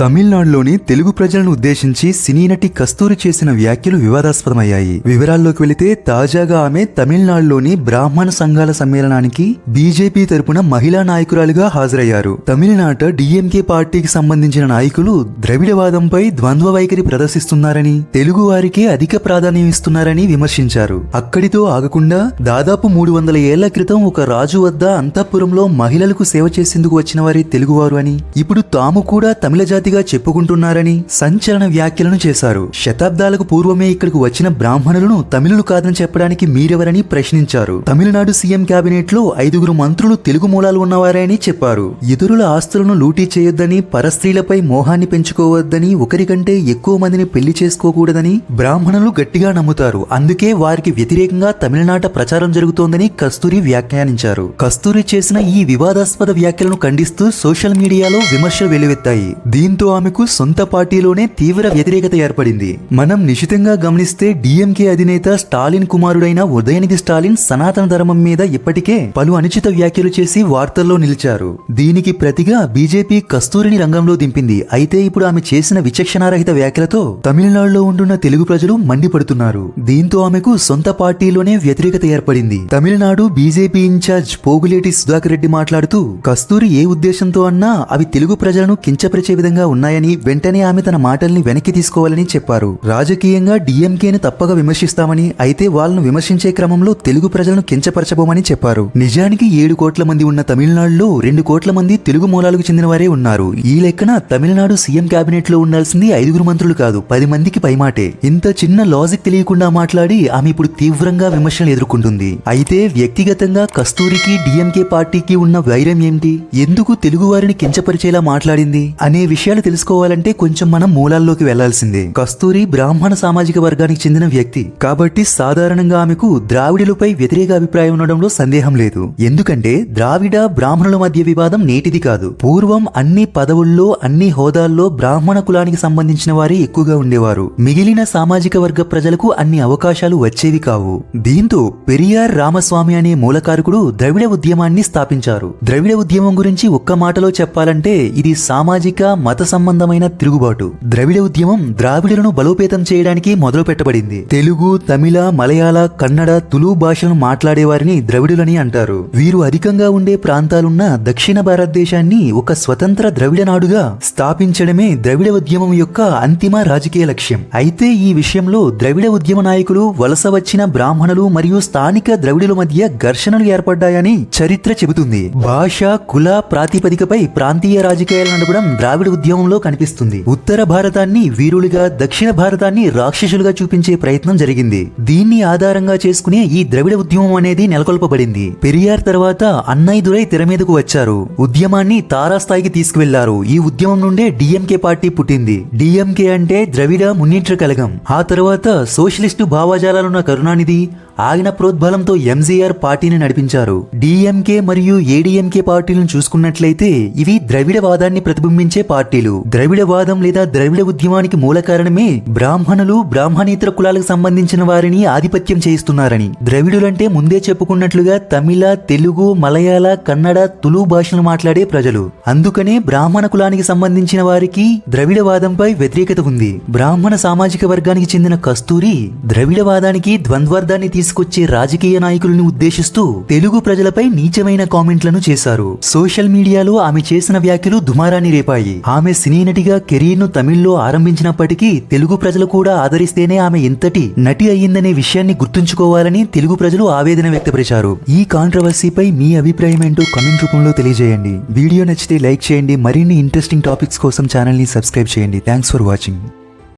తమిళనాడులోని తెలుగు ప్రజలను ఉద్దేశించి సినీ నటి కస్తూరి చేసిన వ్యాఖ్యలు వివాదాస్పదమయ్యాయి. వివరాల్లోకి వెళితే తాజాగా ఆమె తమిళనాడులోని బ్రాహ్మణ సంఘాల సమ్మేళనానికి బీజేపీ తరపున మహిళా నాయకురాలుగా హాజరయ్యారు. తమిళనాట డిఎంకే పార్టీకి సంబంధించిన నాయకులు ద్రవిడవాదంపై ద్వంద్వ వైఖరి ప్రదర్శిస్తున్నారని తెలుగు వారికే అధిక ప్రాధాన్యం ఇస్తున్నారని విమర్శించారు. అక్కడితో ఆగకుండా దాదాపు మూడు వందల ఏళ్ళ క్రితం ఒక రాజు వద్ద అంతఃపురంలో మహిళలకు సేవ చేసేందుకు వచ్చిన వారే తెలుగువారు అని ఇప్పుడు తాము కూడా తమిళ జాతిగా చెప్పుకుంటున్నారని సంచలన వ్యాఖ్యలను చేశారు. శతాబ్దాలకు పూర్వమే ఇక్కడికి వచ్చిన బ్రాహ్మణులను తమిళులు కాదని చెప్పడానికి మీరెవరని ప్రశ్నించారు. తమిళనాడు సీఎం కేబినెట్లో ఐదుగురు మంత్రులు తెలుగు మూలాలు ఉన్నవారే అని చెప్పారు. ఇతరుల ఆస్తులను లూటీ చేయొద్దని పరస్త్రీలపై మోహాన్ని పెంచుకోవద్దని ఒకరికంటే ఎక్కువ మందిని పెళ్ళి చేసుకోకూడదని బ్రాహ్మణులు గట్టిగా నమ్ముతారు. అందుకే వారికి వ్యతిరేకంగా తమిళనాట ప్రచారం జరుగుతోందని కస్తూరి వ్యాఖ్యానించారు. కస్తూరి చేసిన ఈ వివాదాస్పద వ్యాఖ్యలను ఖండిస్తూ సోషల్ మీడియాలో విమర్శలు వెలువెత్తాయి దీంతో ఆమెకు సొంత పార్టీలోనే తీవ్ర వ్యతిరేకత ఏర్పడింది. మనం నిశితంగా గమనిస్తే డిఎంకే అధినేత స్టాలిన్ కుమారుడైన ఉదయనిధి స్టాలిన్ సనాతన ధర్మం మీద ఇప్పటికే పలు అనుచిత వ్యాఖ్యలు చేసి వార్తల్లో నిలిచారు. దీనికి ప్రతిగా బీజేపీ కస్తూరిని రంగంలో దింపింది. అయితే ఇప్పుడు ఆమె చేసిన విచక్షణారహిత వ్యాఖ్యలతో తమిళనాడులో ఉంటున్న తెలుగు ప్రజలు మండిపడుతున్నారు. దీంతో ఆమెకు సొంత పార్టీలోనే వ్యతిరేకత ఏర్పడింది. తమిళనాడు బీజేపీ ఇన్ఛార్జ్ పోగులేటి సుధాకర్ రెడ్డి మాట్లాడుతూ కస్తూరి ఏ ఉద్దేశంతో అన్నా అవి తెలుగు ప్రజలను కించపరిచే విధంగా ఉన్నాయని వెంటనే ఆమె తన మాటల్ని వెనక్కి తీసుకోవాలని చెప్పారు. రాజకీయంగా డిఎంకేని తప్పగా విమర్శిస్తామని అయితే వాళ్ళను విమర్శించే క్రమంలో తెలుగు ప్రజలను కించపరచబోమని చెప్పారు. నిజానికి ఏడు కోట్ల మంది ఉన్న తమిళనాడులో రెండు కోట్ల మంది తెలుగు మూలాలకు చెందిన వారే ఉన్నారు. ఈ లెక్కన తమిళనాడు సీఎం కేబినెట్లో ఉండాల్సింది ఐదుగురు మంత్రులు కాదు పది మందికి పైమాటే. ఇంత చిన్న లాజిక్ తెలియకుండా మాట్లాడి ఆమె ఇప్పుడు తీవ్రంగా విమర్శలు ఎదుర్కొంటుంది. అయితే వ్యక్తిగతంగా కస్తూరికి డిఎంకే పార్టీకి ఉన్న వైరం ఏంటి? ఎందుకు తెలుగు వారిని కించపరిచేలా మాట్లాడింది? అనే విషయాలు తెలుసుకోవాలంటే కొంచెం మనం మూలాల్లోకి వెళ్ళాల్సిందే. కస్తూరి బ్రాహ్మణ సామాజిక వర్గానికి చెందిన వ్యక్తి. కాబట్టి సాధారణంగా ఆమెకు ద్రావిడులపై వ్యతిరేక అభిప్రాయం ఉండడంలో సందేహం లేదు. ఎందుకంటే ద్రావిడ బ్రాహ్మణుల మధ్య వివాదం నేటిది కాదు. పూర్వం అన్ని పదవుల్లో అన్ని హోదాల్లో బ్రాహ్మణ కులానికి సంబంధించిన వారే ఎక్కువగా ఉండేవారు. మిగిలిన సామాజిక వర్గ ప్రజలకు అన్ని అవకాశాలు వచ్చేవి కావు. దీంతో పెరియార్ రామస్వామి అనే మూలకారకుడు ద్రవిడ ఉద్యమాన్ని స్థాపించారు. ద్రవిడ ఉద్యమం గురించి ఒక్క మాటలో చెప్పాలంటే ఇది సామాజిక మత సంబంధమైన తిరుగుబాటు. ద్రవిడ ఉద్యమం ద్రావిడులను బలోపేతం చేయడానికి మొదలు పెట్టబడింది. తెలుగు తమిళ మలయాళ కన్నడ తులు భాషలను మాట్లాడే వారిని ద్రవిడులని అంటారు. వీరు అధికంగా ఉండే ప్రాంతాలున్న దక్షిణ భారతదేశాన్ని ఒక స్వతంత్ర ద్రవిడ నాడుగా స్థాపించడమే ద్రవిడ ఉద్యమం యొక్క అంతిమ రాజకీయ లక్ష్యం. అయితే ఈ విషయంలో ద్రవిడ ఉద్యమ నాయకులు వలస వచ్చిన బ్రాహ్మణులు మరియు స్థానిక ద్రవిడుల మధ్య ఘర్షణలు ఏర్పడ్డాయని చరిత్ర చెబుతుంది. భాష కుల ప్రాతిపదికపై ప్రాంతీయ రాజకీయాలు నడపడం ద్రావిడ ఉద్యమంలో కనిపిస్తుంది. ఉత్తర భారతాన్ని వీరులుగా దక్షిణ భారతాన్ని రాక్షసులుగా చూపించే ప్రయత్నం జరిగింది. దీన్ని ఆధారంగా చేసుకునే ఈ ద్రవిడ ఉద్యమం అనేది నెలకొల్పబడింది. పెరియార్ తర్వాత అన్నైదురై తెర మీదకు వచ్చారు. ఉద్యమాన్ని తారాస్థాయికి తీసుకువెళ్ళారు. ఈ ఉద్యమం నుండే డిఎంకే పార్టీ పుట్టింది. డిఎంకే అంటే ద్రవిడ మున్నేట్ర కలగం. ఆ తర్వాత సోషలిస్టు భావజాలాలున్న కరుణానిధి ఆయన ప్రోద్బలంతో ఎంజీఆర్ పార్టీని నడిపించారు. డిఎంకే మరియు ఏడీఎంకే పార్టీలను చూసుకున్నట్లయితే ఇవి ద్రవిడవాదాన్ని ప్రతిబింబించే పార్టీ. పార్టీలు ద్రవిడవాదం లేదా ద్రవిడ ఉద్యమానికి మూల కారణమే బ్రాహ్మణులు బ్రాహ్మణేతర కులాలకు సంబంధించిన వారిని ఆధిపత్యం చేయిస్తున్నారని. ద్రవిడులంటే ముందే చెప్పుకున్నట్లుగా తమిళ తెలుగు మలయాళ కన్నడ తులు భాషలు మాట్లాడే ప్రజలు. అందుకనే బ్రాహ్మణ కులానికి సంబంధించిన వారికి ద్రవిడవాదంపై వ్యతిరేకత ఉంది. బ్రాహ్మణ సామాజిక వర్గానికి చెందిన కస్తూరి ద్రవిడవాదానికి ద్వంద్వార్థాన్ని తీసుకొచ్చే రాజకీయ నాయకులను ఉద్దేశిస్తూ తెలుగు ప్రజలపై నీచమైన కామెంట్లను చేశారు. సోషల్ మీడియాలో ఆమె చేసిన వ్యాఖ్యలు దుమారాన్ని రేపాయి. ఆమె సినీ నటిగా కెరీర్ను తమిళ్ళో ఆరంభించినప్పటికీ తెలుగు ప్రజలు కూడా ఆదరిస్తేనే ఆమె ఇంతటి నటి అయ్యిందనే విషయాన్ని గుర్తుంచుకోవాలని తెలుగు ప్రజలు ఆవేదన వ్యక్తపరిచారు. ఈ కాంట్రవర్సీపై మీ అభిప్రాయం ఏంటో కమెంట్ రూపంలో తెలియజేయండి. వీడియో నచ్చితే లైక్ చేయండి. మరిన్ని ఇంట్రెస్టింగ్ టాపిక్స్ కోసం ఛానల్ని సబ్స్క్రైబ్ చేయండి. Thanks for watching.